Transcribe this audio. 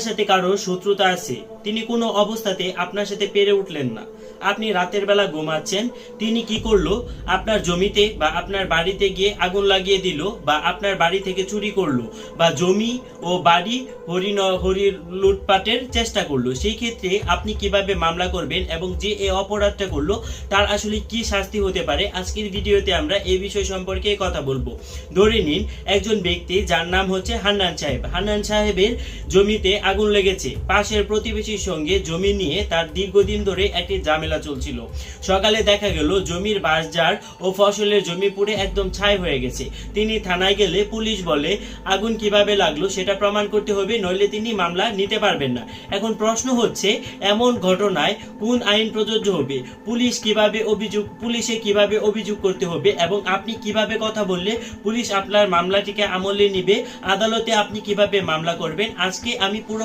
সাথে কারও শত্রুতা আছে। তিনি কোনো অবস্থাতে আপনার সাথে পেরে উঠলেন না। আপনি রাতের বেলা ঘুমাচ্ছেন, তিনি কি করল? আপনার জমিতে বা আপনার বাড়িতে গিয়ে আগুন লাগিয়ে দিল বা আপনার বাড়ি থেকে চুরি করল বা জমি ও বাড়ি হরিণ হরির লুটপাটের চেষ্টা করল। সেই ক্ষেত্রে আপনি কীভাবে মামলা করবেন এবং যে এই অপরাধটা করল, তার আসলে কি শাস্তি হতে পারে? আজকের ভিডিওতে আমরা এই বিষয় সম্পর্কে কথা বলব। ধরে নিন, একজন ব্যক্তি যার নাম হচ্ছে হান্নান সাহেব। হান্নান সাহেবের জমিতে আগুন লেগেছে। পাশের প্রতিবেশীর সঙ্গে জমি নিয়ে তার দীর্ঘদিন ধরে একটি ঝামেলা চলছিল। সকালে দেখা গেল, জমির বাঁশঝাড় ও ফসলের জমি পুড়ে একদম ছাই হয়ে গেছে। তিনি থানায় গেলে পুলিশ বলে, আগুন কীভাবে লাগল সেটা প্রমাণ করতে হবে, নইলে তিনি মামলা নিতে পারবেন না। এখন প্রশ্ন হচ্ছে, এমন ঘটনায় কোন আইন প্রযোজ্য হবে? পুলিশ কীভাবে অভিযোগ, পুলিশে কীভাবে অভিযোগ করতে হবে এবং আপনি কীভাবে কথা বললে পুলিশ আপনার মামলাটিকে আমলে নিবে? আদালতে আপনি কীভাবে মামলা করবেন? আজকে আমি পুরো